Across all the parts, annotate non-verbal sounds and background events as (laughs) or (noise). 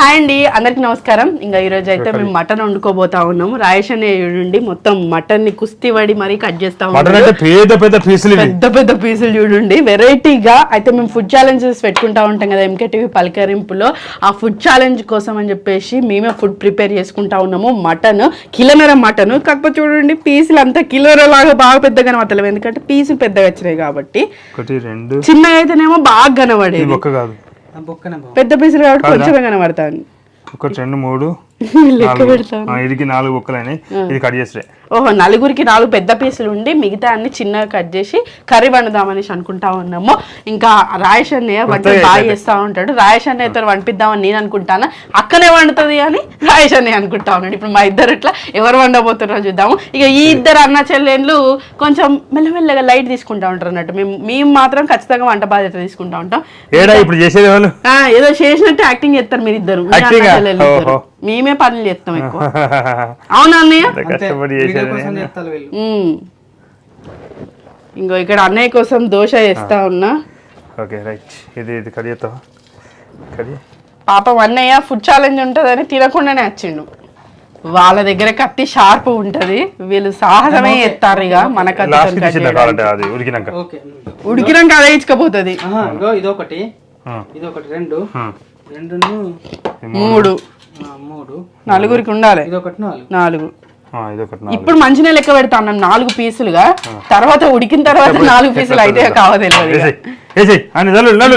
Hi అండి అందరికి నమస్కారం. ఇంకా ఈరోజు అయితే మేము మటన్ వండుకోబోతా ఉన్నాము. రాయేష్ అనే నుండి మొత్తం మటన్ని కుస్తీ పడి మరీ కట్ చేస్తా పెద్ద పెద్ద పీసులు పెద్ద పెద్ద పీసులు చూడండి వెరైటీగా అయితే మేము ఫుడ్ ఛాలెంజెస్ పెట్టుకుంటా ఉంటాం కదా ఎంకేటీవీ పలకరింపులో. ఆ ఫుడ్ ఛాలెంజ్ కోసం అని చెప్పేసి మేమే ఫుడ్ ప్రిపేర్ చేసుకుంటా ఉన్నాము. మటన్ కిలోనర మటన్. కాకపోతే చూడండి పీసులు అంతా కిలోనర లాగా బాగా పెద్దగా కనబడలేవు ఎందుకంటే పీసులు పెద్దగా వచ్చినాయి కాబట్టి చిన్నగా అయితేనేమో బాగా కనబడేది. పెద్ద పీసులు కాబట్టి కొంచెమే కనబడతాను ఒకటి రెండు మూడు. (laughs) ఇదికి నాలుగు ఒక్కలని ఇది కట్ చేస్తే ఓహో నలుగురికి నాలుగు పెద్ద పీసులు ఉండి మిగతా అన్ని చిన్నగా కట్ చేసి కర్రీ వండుదామనేసి అనుకుంటా ఉన్నాము. ఇంకా రాయేష్ అన్నయ్య వంట బాగా. చేస్తా ఉంటాడు. రాయేష్ అన్నయ్యతో వండిద్దామని నేను అనుకుంటాను? అక్కనే వండుతుంది అని రాయేష్ అన్నయ్య అనుకుంటా ఉన్నాడు. ఇప్పుడు మా ఇద్దరు ఇట్లా ఎవరు వండబోతున్నారో చూద్దాము. ఇక ఈ ఇద్దరు అన్న చెల్లెళ్ళు కొంచెం మెల్లమెల్లగా లైట్ తీసుకుంటా ఉంటారు అన్నట్టు. మేము మేము మాత్రం ఖచ్చితంగా వంట బాధ్యత తీసుకుంటా ఉంటాం. ఏదో చేసినట్టు యాక్టింగ్ చేస్తారు మీరు ఇద్దరు. మేమే పనులు చేస్తాం ఎక్కువ. (laughs) అవునా అన్నయ్య. ఇంకో ఇక్కడ అన్నయ్య కోసం దోశ వేస్తా ఉన్నా. Okay right. ఇది ఇది కట్ చేయి. పాపం అన్నయ్య ఫుడ్ ఛాలెంజ్ ఉంటుందని తినకుండానే వచ్చిండు. వాళ్ళ దగ్గర కత్తి షార్ప్ ఉంటది. వీళ్ళు సాహసమే ఎత్తారు ఇక మన ఉడికినాక. ఓకే. ఉడికినాక అదే ఇచ్చుకపోతుంది. ఇదొకటి. ఇదొకటి రెండు. ఈ మూడు. మూడు నలుగురికి ఉండాలి. ఇదొకటి నాలుగు. ఇప్పుడు మంచిగా లెక్క పెడతాం మేము నాలుగు పీసులుగా? తర్వాత ఉడికిన తర్వాత నాలుగు పీసులు అయితే తెలియదు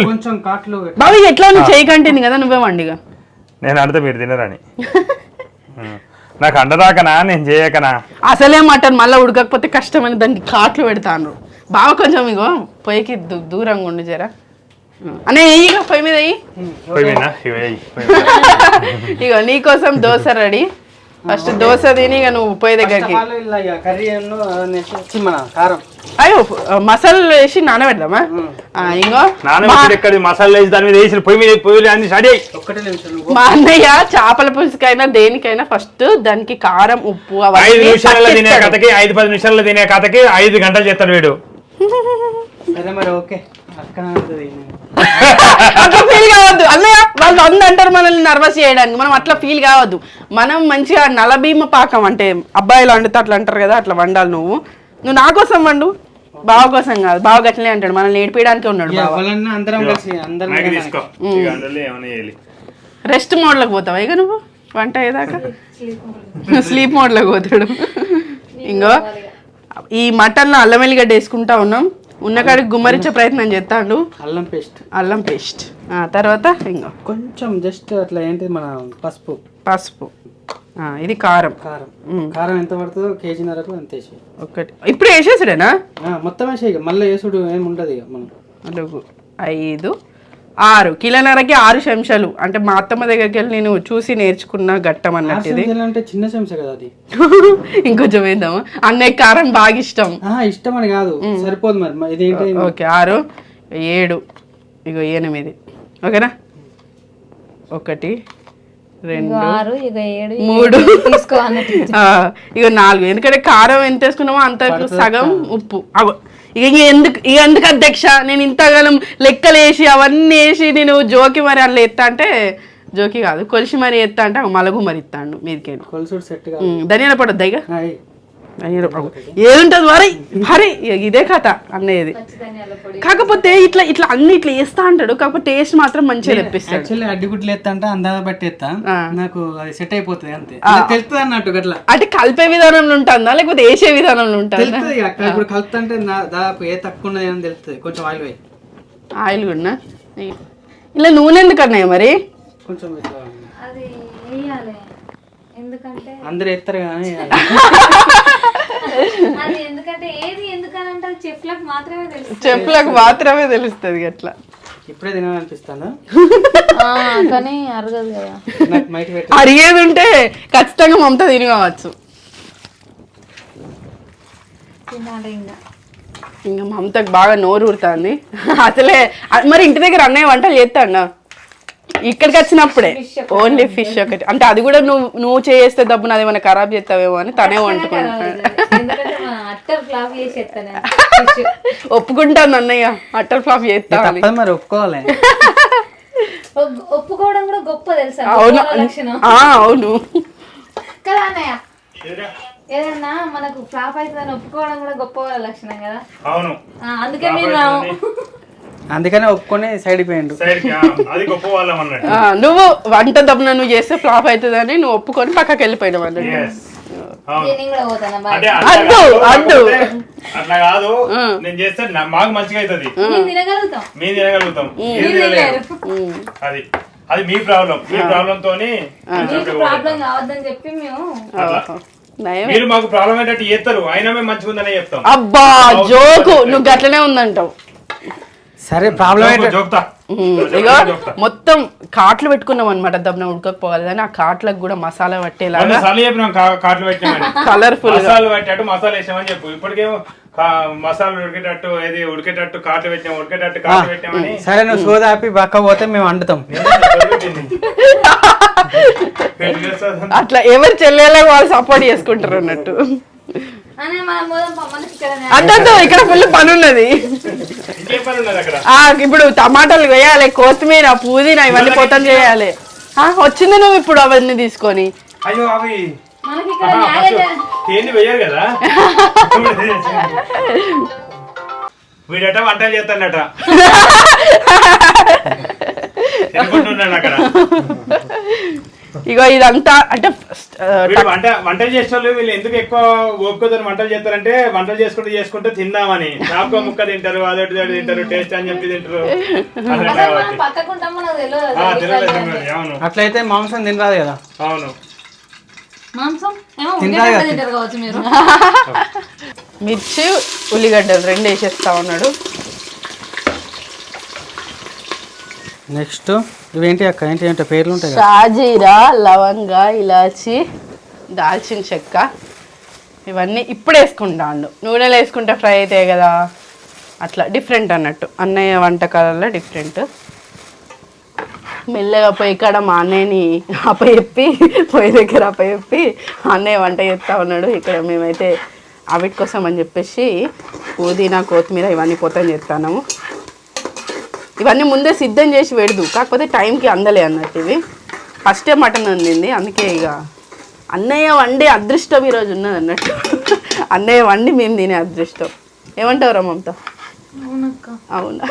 కొంచెం కాట్లు పెట్టు. బాబు ఎట్లా నువ్వు చేయకంటుంది కదా నువ్వే వండిగా నేను అడితే మీరు తినరని. (laughs) నాకు అండదాకనా? నేను చేయకనా? అసలే మటన్ మళ్ళీ ఉడకకపోతే కష్టమని దానికి కాట్లు పెడతాను బాగా కొంచెం ఇగో పొయ్యికి దూ- దూరంగా ఉండు జరా. అనే ఇక పొయ్యి మీద. ఇగో నీకోసం దోశ రెడీ. ఫస్ట్ దోశ తిని ఇక నువ్వు పొయ్యి దగ్గరికి. ఇక అయ్యో మసాలా వేసి నానబెడదామా? ఇంకో ఎక్కడ మసాలా వేసి దాని మీద వేసిన పొయ్యి మీద పొయ్యి అన్ని నిమిషం మా అన్నయ్య చేపల పులుసుకైనా దేనికైనా ఫస్ట్ దానికి కారం ఉప్పు ఐదు అవన్నీ నిమిషాల్లో తినే. కథకి ఐదు పది నిమిషాల్లో తినే కథకి ఐదు గంటలు చేస్తాడు వీడు. సరే మరి ఓకే. అట్లా ఫీల్ కావద్దు. అన్నయ్య వాళ్ళు వంద అంటారు మనల్ని నర్వస్ చేయడానికి. మనం అట్లా ఫీల్ కావద్దు. మనం మంచిగా నలభీమ పాకం అంటే అబ్బాయిలు వండుతా అట్లా అంటారు కదా అట్లా వండాలి నువ్వు. నువ్వు నా కోసం వండు. బావ కోసం కాదు. బావ గట్లనే అంటాడు. మనల్ని ఏడిపించడానికి ఉన్నాడు రెస్ట్ మోడ్లోకి పోతావా? ఇక నువ్వు? వంట అయ్యేదాకా? స్లీప్ మోడ్లోకి పోతాడు. ఇంకో ఈ మటన్లో అల్లం వెల్లిగడ్డ వేసుకుంటా ఉన్నాం. ఉన్న కాడికి గుమ్మరించే ప్రయత్నం చేస్తాడు. అల్లం పేస్ట్. అల్లం పేస్ట్. తర్వాత ఇంకో కొంచెం జస్ట్ అట్లా ఏంటి మన పసుపు. పసుపు. ఇది కారం. కారం. కారం ఎంత పడుతుందో కేజీన్నరకు అంత వేసి ఒకటి. ఇప్పుడు వేసేసాడేనా? మొత్తం వేసి మళ్ళీ వేసుడు ఏమి ఉండదు ఇక మనం. ఐదు. ఆరు. కిలోన్నరకి ఆరు చెంచాలు అంటే మా అత్తమ్మ దగ్గరికి వెళ్ళి నేను చూసి నేర్చుకున్న ఘట్టం అన్నట్టు ఇది. అంటే చిన్న చెంచా కదా అది? (laughs) ఇంకొంచెం వేద్దాము అన్నయ్య కారం బాగా ఇష్టం. ఇష్టం అని కాదు. సరిపోదు మరి. ఇదేంటి? ఓకే ఆరు ఏడు ఇగో ఎనిమిది. ఓకేనా? ఒకటి రెండు ఆరు ఇక ఏడు మూడు. (laughs) ఇగో నాలుగు. ఎందుకంటే కారం ఎంత వేసుకున్నామో అంత సగం ఉప్పు. అగో ఇక ఇంక ఎందుకు ఇక ఎందుకు అధ్యక్ష? నేను ఇంతకాలం లెక్కలు వేసి అవన్నీ వేసి నేను జోకి మరి అట్లా ఎత్తా అంటే జోకి కాదు. కొలిసి మరి ఎత్తా అంటే మలగు మరి ఇస్తాడు ఉమ్, ధనియాల పొడి వద్దా ధనియాల పొడి ఏదుంటది మరి మరి ఇదే కథ అన్నయ్యది. కాకపోతే ఇట్లా ఇట్లా అన్ని ఇట్లా వేస్తా అంటాడు. కాకపోతే టేస్ట్ మాత్రం మంచిగా తెప్పిస్తాడు. యాక్చువల్లీ అడ్డిగుడ్లు ఎత్తా అంటే అందాజ బట్టి ఎత్తా. నాకు అది సెట్ అయిపోతుంది అంతే. తెలుస్తుంది అన్నట్టు గట్లా. అంటే కలిపే విధానంలో ఉంటుందా? లేకపోతే వేసే విధానంలో ఉంటుందా? తెలుస్తుంది ఇప్పుడు కలుపుతా అంటే నా- దాదాపు ఏ తక్కువ ఉన్నది అని తెలుస్తుంది. కొంచెం ఆయిల్ వేయి. ఆయిల్ కూడా ఇలా నూనె ఎందుకు అన్నయ్య మరి? కొంచెం ఇట్లా. అది వేయాలి. ఎందుకంటే అందరు ఎత్తారు కానీ (laughs) అది ఎందుకంటే ఏది ఎందుకనంటే అది చెప్పులకు మాత్రమే తెలుసు చెప్పులకు మాత్రమే తెలుస్తుంది అట్లా ఇప్పుడే తినాలనిపిస్తాను ఆ, కానీ అరగదు కదా. అరిగేది ఉంటే ఖచ్చితంగా మమత తిని కావచ్చు తినాలి ఇంకా. ఇంకా మమతకు బాగా నోరు ఊరుతుంది. అసలే మరి ఇంటి దగ్గర అన్నయ్య వంటలు చేస్తాడు? ఇక్కడికి వచ్చినప్పుడే. ఓన్లీ ఫిష్ ఒకటి. అంటే అది కూడా నువ్వు నువ్వు చేస్తే డబ్బు నాది ఏమైనా ఖరాబ్ చేస్తావేమో అని తనే ఎత్తాను (laughs) ఒప్పుకుంటాను అన్నయ్య. అట్టర్ ఫ్లాప్ చేస్తా మరి ఒప్పుకోవాలి. (laughs) ఒప్- ఒప్పుకోవడం కూడా గొప్ప తెలుసా? అవును. గొప్ప లక్షణం. ఆ, అవును. కదా అన్నయ్య? ఏదన్నా మనకు ఫ్లాప్ అవుతుందని ఒప్పుకోవడం కూడా గొప్ప లక్షణం కదా? అవును. అందుకే మీరు అందుకనే ఒప్పుకొని సైడ్ పోయిండు సైడ్ అది గొప్ప వాళ్ళం అన్నట్టు. ఆ, నువ్వు వంట దప్పున నువ్వు చేస్తే ఫ్లాప్ అవుతుందని నువ్వు ఒప్పుకొని పక్కకి వెళ్ళిపోయినావు అన్నట్టు. అంటే అడ్డు, అట్లా కాదు, అడ్డు. కాకపోతే అట్లా కాదు. నేను చేస్తే మాకు మంచిగా అవుతుంది. మేము తినగలుగుతాం. అది. అది మీ ప్రాబ్లం. మీ ప్రాబ్లం తోని చెప్పి మేము. మీరు మాకు ప్రాబ్లం ఏంటంటే చేస్తారు అయినా మేము మంచిగా ఉందనే చెప్తాం. అబ్బా జోకు. నువ్వు గట్లనే ఉందంటావు. సరే ప్రాబ్లం ఉమ్, ఇగో మొత్తం కాట్లు పెట్టుకున్నాం అనమాట దబ్బన ఉడకపోవాలి కానీ ఆ కాట్లకు కూడా మసాలా పట్టేలాగా కలర్ఫుల్ (laughs) గా. మసాలా పెట్టేటట్టు మసాలా వేసామని చెప్పు. ఇప్పటికేమో మసాలా ఉడికేటట్టు ఏది ఉడికేటట్టు కాట్లు పెట్టాము ఉడికేటట్టు కాట్లు పెట్టామని సరే నువ్వు సోదా ఆపి పక్క పోతే మేము వండుతాం (laughs) అట్లా ఎవరు చెల్లెలా వాళ్ళు సపోర్ట్ చేసుకుంటారు అన్నట్టు. మనకి ఇక్కడ ఫుల్ పని ఉన్నది ఇంకేం పని ఉన్నది అక్కడ? ఆ ఇప్పుడు టమాటాలు వేయాలి కొత్తిమీర పుదీనా ఇవన్నీ పొతం చేయాలి. ఆ, వచ్చింది నువ్వు ఇప్పుడు అవన్నీ తీసుకొని. అయ్యో అవి. కదా? వీడట వంటలు చేస్తాడట. (laughs) అక్కడ. ఇగో ఇదంతా అంటే వంట వంటలు చేసే వాళ్ళు వీళ్ళు ఎందుకు ఎక్కువ ఓపికతో వంటలు చేస్తారంటే వంటలు చేసుకుంటూ చేసుకుంటూ తిందామని. నాకో ముక్క తింటారు అదొకటి తింటారు టేస్ట్ అని చెప్పి తింటారు. అవును. అట్లయితే మాంసం తినరాదు కదా? అవును. మాంసం? మీరు. మిర్చి ఉల్లిగడ్డలు రెండు వేసేస్తా ఉన్నాడు. నెక్స్ట్. ఇవేంటి అక్క? ఏంటి ఏంటో? పేర్లు ఉంటాయి షాజీరా లవంగ ఇలాచి దాల్చిన చెక్క ఇవన్నీ ఇప్పుడు వేసుకుంటాను నూనెలో వేసుకుంటే ఫ్రై అవుతాయి కదా. అట్లా డిఫరెంట్ అన్నట్టు. అన్నయ్య వంటకాలలో డిఫరెంట్. మెల్లగా పోయి కాడ మా అన్నయ్యని అప్పచెప్పి పొయ్యి దగ్గర అప్పచెప్పి అన్నయ్య వంట చేస్తా ఉన్నాడు. ఇక్కడ మేమైతే అవిటి కోసం అని చెప్పేసి పుదీనా కొత్తిమీర ఇవన్నీ పొతం చేస్తాము ఇవన్నీ ముందే సిద్ధం చేసి పెడదు. కాకపోతే టైంకి అందలే అన్నట్టు ఇవి. ఫస్టే మటన్ అందింది అందుకే ఇక. అన్నయ్య వండి అదృష్టం ఈరోజు ఉన్నది అన్నట్టు. అన్నయ్య వండి మేము తినే అదృష్టం. ఏమంటావు మమత? అవునక్క. అవునా?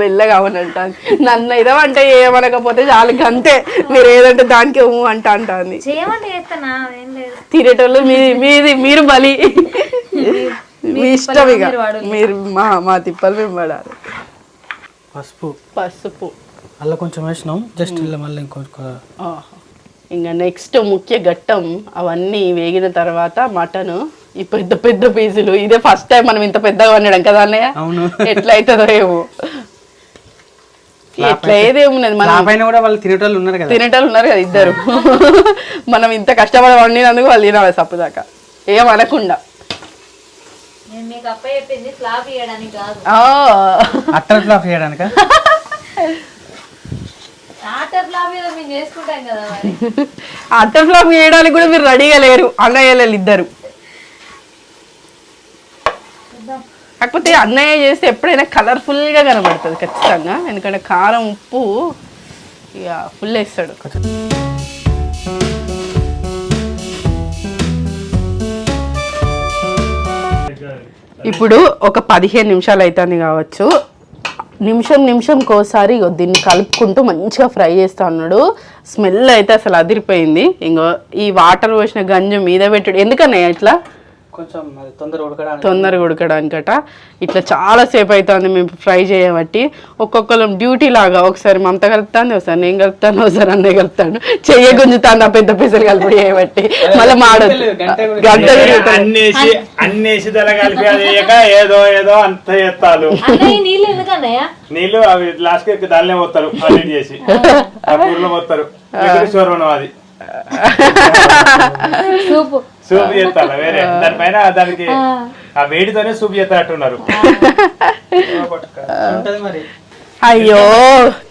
వెళ్ళగా అవునంటాను నన్ను ఏదో అంటే ఏమనకపోతే చాలు అంతే. మీరు ఏదంటే దానికి ఊ అంట అంటాంది. తినేటోళ్ళు మీ మీది మీరు బలి. మీ ఇష్టం ఇక. మీరు మా మా తిప్పలు మేము పడాలి పసుపు. పసుపు. అలా కొంచెం వేసినాం జస్ట్ ఇలా మళ్ళీ ఇంకొక. ఇంకా నెక్స్ట్ ముఖ్య ఘట్టం అవన్నీ వేగిన తర్వాత మటన్. ఈ పెద్ద పెద్ద పీసులు ఇదే ఫస్ట్ టైం మనం ఇంత పెద్దగా వండడం కదా అన్నయ్య? అవును. ఎట్లా అవుతుందో ఏమో ఎట్లా ఏదేమున్నది మనం పైన కూడా వాళ్ళు తినేటోళ్ళు ఉన్నారు కదా. తినేటోళ్ళు ఉన్నారు కదా ఇద్దరు. (laughs) మనం ఇంత కష్టపడి వండినందుకు వాళ్ళు తినాలి సప్పుదాకా. ఏం అనకుండా. నేను మీకు అప్ప చెప్పింది ఫ్లాప్ చేయడానికి కాదు. ఆ. అట్టర్ ఫ్లాప్ చేయడానిక ఆటర్ ఫ్లాప్ ఏదో మేము చేసుకుంటాం కదా మరి. అట్ట ఫ్లాప్ చేయడానికి కూడా మీరు రెడీగా లేరు. అన్నయ్యలు ఇద్దరు. కాకపోతే అన్నయ్య చేస్తే ఎప్పుడైనా కలర్ఫుల్గా కనబడుతుంది ఖచ్చితంగా. ఎందుకంటే కారం ఉప్పు ఇక ఫుల్ వేస్తాడు. ఇప్పుడు ఒక పదిహేను నిమిషాలు అవుతుంది కావచ్చు. నిమిషం నిమిషంకోసారి ఇగో దీన్ని కలుపుకుంటూ మంచిగా ఫ్రై చేస్తా ఉన్నాడు స్మెల్ అయితే అసలు అదిరిపోయింది. ఇంకో ఈ వాటర్ పోసిన గంజు మీద పెట్టుడు. ఎందుకన్నా ఇట్లా? కొంచెం అది తొందర ఉడకడానికి తొందరగా ఉడకడానికట. ఇట్లా చాలా సేపు అవుతుంది మేము ఫ్రై చేయబట్టి ఒక్కొక్కరు డ్యూటీ లాగా ఒకసారి మమత కలుపుతాను ఒకసారి నేను కలుపుతాను ఒకసారి అన్నయ్య కలుపుతాను చెయ్య గుంజుతాను ఆ పెద్ద పిసలు కలుపుడు చేయబట్టి మళ్ళీ మాడదు గంట అన్నేసి అన్నేసి దళ కలిపి అది వేయక ఏదో ఏదో అంత అన్నయ్య నీళ్ళు ఎందుకన్నయ్య నీళ్ళు అవి లాస్ట్కి దానిలో పోతారు చేసి. ఆ. కూరలో పోతారు అది. సూపు. సూప్ చేస్తారు వేరే. దానిపైన దానికి ఆ. వేడితోనే సూప్ చేస్తారట్టున్నారు అయ్యో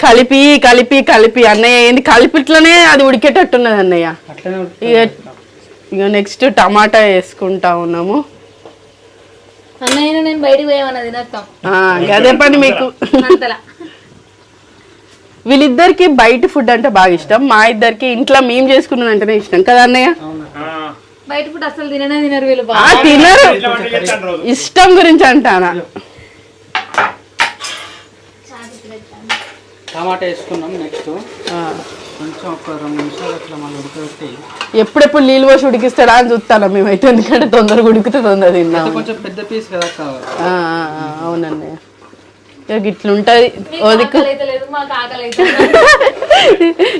కలిపి కలిపి కలిపి. అన్నయ్య ఏంది? కలిపి ఇట్లనే అది ఉడికేటట్టున్నది అన్నయ్య. ఇక ఇక నెక్స్ట్ టమాటా వేసుకుంటా ఉన్నాము. అన్నయ్య నేను బయటికి పోయామన్నా తినస్తాం. ఆ, గదే పని మీకు. వీళ్ళిద్దరికి బయట ఫుడ్ అంటే బాగా ఇష్టం. మా ఇద్దరికి ఇంట్లో మేము చేసుకున్నది అంటేనే ఇష్టం కదా అన్నయ్య? ఆ, బయట ఫుడ్ అసలు తిననే తినరు వీళ్ళు ఆ, తినరు. ఇష్టం గురించి అంటానా? టమాటా వేసుకున్నాం నెక్స్ట్. ఆ. కొంచెం ఒక రెండు నిమిషాలు అట్లా మళ్ళీ ఉడకబెట్టి. ఎప్పుడెప్పుడు నీళ్ళు పోసి ఉడికిస్తాడా అని చూస్తాను మేమైతే ఎందుకంటే తొందరగా ఉడికితే తొందర తిన్నాం కొంచెం పెద్ద పీస్ కదా అవునండి. ఇక ఇట్లుంటది (laughs)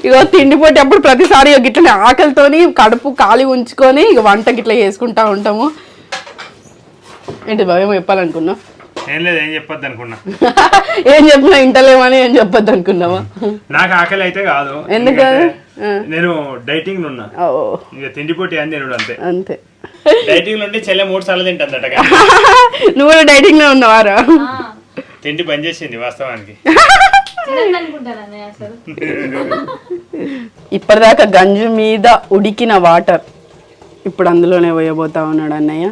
ఇగో తిండి అప్పుడు ప్రతిసారి ఇక గిట్లనే ఆకలితోని కడుపు ఖాళీ ఉంచుకొని ఇక వంట గిట్ల చేసుకుంటా ఉంటాము. ఏంటి భయం చెప్పాలనుకున్నా ఏం లేదు ఏం చెప్పొద్దు అనుకున్నా. (laughs) ఏం చెప్పినా ఇంటలేమని ఏం చెప్పొద్దు అనుకున్నావా? నాకు ఆకలి అయితే కాదు. ఎందుకు ఎందుకంటే. నేను డైటింగ్ ఉన్నా. ఇక తిండి పోటీ అని తినడు అంతే. అంతే. డైటింగ్ నుండి చెల్లె మూడు సార్లు తింటుందట (laughs) నువ్వు డైటింగ్లో ఉన్నవారా? తిండి బంద్ చేసింది వాస్తవానికి. (laughs) ఇప్పటిదాకా గంజు మీద ఉడికిన వాటర్ ఇప్పుడు అందులోనే పోయబోతా ఉన్నాడు అన్నయ్య.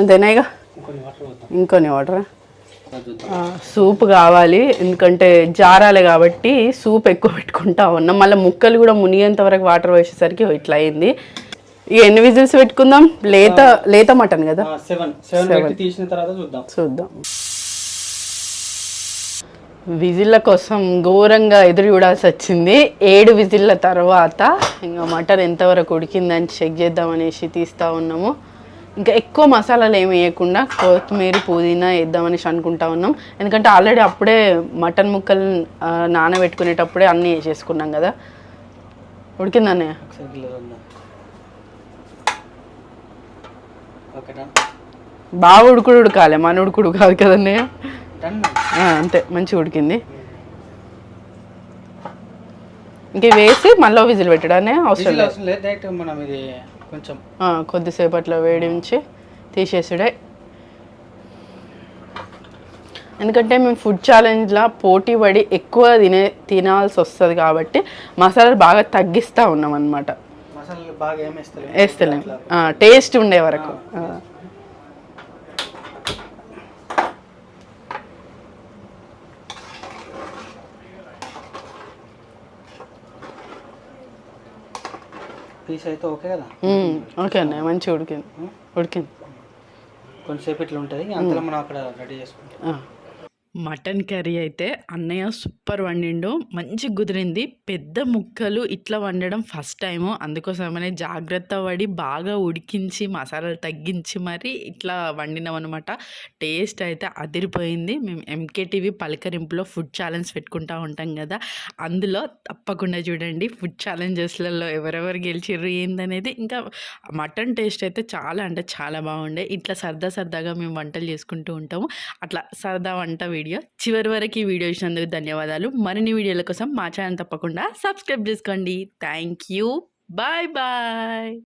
అంతేనాయిగా ఇంకొన్ని వాటర్? ఇంకొని సూప్ కావాలి ఎందుకంటే జారాలి కాబట్టి సూప్ ఎక్కువ పెట్టుకుంటా ఉన్నాం. మళ్ళీ ముక్కలు కూడా మునిగేంత వరకు వాటర్ వేసేసరికి ఇట్లా అయింది. ఇక ఎన్ని విజిల్స్ పెట్టుకుందాం. లేత లేత మటన్ కదా? సెవెన్ సెవెన్ తీసిన తర్వాత చూద్దాం. చూద్దాం. విజిల్ల కోసం ఘోరంగా ఎదురు చూడాల్సి వచ్చింది. ఏడు విజిల్ల తర్వాత ఇంకా మటన్ ఎంతవరకు ఉడికిందని చెక్ చేద్దామనేసి తీస్తూ ఉన్నాము. ఇంకా ఎక్కువ మసాలాలు ఏమి వేయకుండా కొత్తిమీర పుదీనా వేద్దామనేసి అనుకుంటా ఉన్నాం. ఎందుకంటే ఆల్రెడీ అప్పుడే మటన్ ముక్కలు నానబెట్టుకునేటప్పుడే అన్నీ వేసేసుకున్నాం కదా. ఉడికిందన్నయ్య ఒకసారి గిన్నెలో ఉందా ఓకే డన్ బాగా ఉడుకుడు ఉడకాలి మన ఉడుకుడు కాదు ఆ, అంతే మంచిగా ఉడికింది. ఇంక వేసి మళ్ళీ విజిల్ పెట్టడానే అవసరం లేదు. మనం ఇది కొంచెం ఆ, కొద్దిసేపట్లో వేడి ఉంచి తీసేసుడే. ఎందుకంటే మేము ఫుడ్ ఛాలెంజ్లో పోటీ పడి ఎక్కువ తినే తినాల్సి వస్తుంది కాబట్టి మసాలాలు బాగా తగ్గిస్తూ ఉన్నాం అనమాట వేస్తలేము వేస్తలేం. టేస్ట్ ఉండే వరకు. పీస్ అయితే ఓకే కదా? ఓకే అన్నయ్య మంచిగా ఉడికింది. ఉడికింది. కొంచెంసేపు ఇట్లా ఉంటుంది అంతలో మనం అక్కడ రెడీ చేసుకుంటాం. మటన్ కర్రీ అయితే అన్నయ్య సూపర్ వండిండు. మంచి కుదిరింది. పెద్ద ముక్కలు ఇట్లా వండడం ఫస్ట్ టైము. అందుకోసమనే జాగ్రత్త పడి బాగా ఉడికించి మసాలాలు తగ్గించి మరి ఇట్లా వండినాం అనమాట టేస్ట్ అయితే అదిరిపోయింది. మేము ఎంకేటీవీ పలకరింపులో ఫుడ్ ఛాలెంజ్ పెట్టుకుంటూ ఉంటాం కదా. అందులో తప్పకుండా చూడండి ఫుడ్ ఛాలెంజెస్లలో ఎవరెవరు గెలిచిర్రు ఏందనేది. ఇంకా మటన్ టేస్ట్ అయితే చాలా అంటే చాలా బాగుండే. ఇట్లా సరదా సరదాగా మేము వంటలు చేసుకుంటూ ఉంటాము. అట్లా సరదా వంట వీడియో. చివరి వరకు ఈ వీడియో ఇచ్చినందుకు ధన్యవాదాలు. మరిన్ని వీడియోల కోసం మా ఛానల్ తప్పకుండా సబ్స్క్రైబ్ చేసుకోండి. Thank you. Bye bye.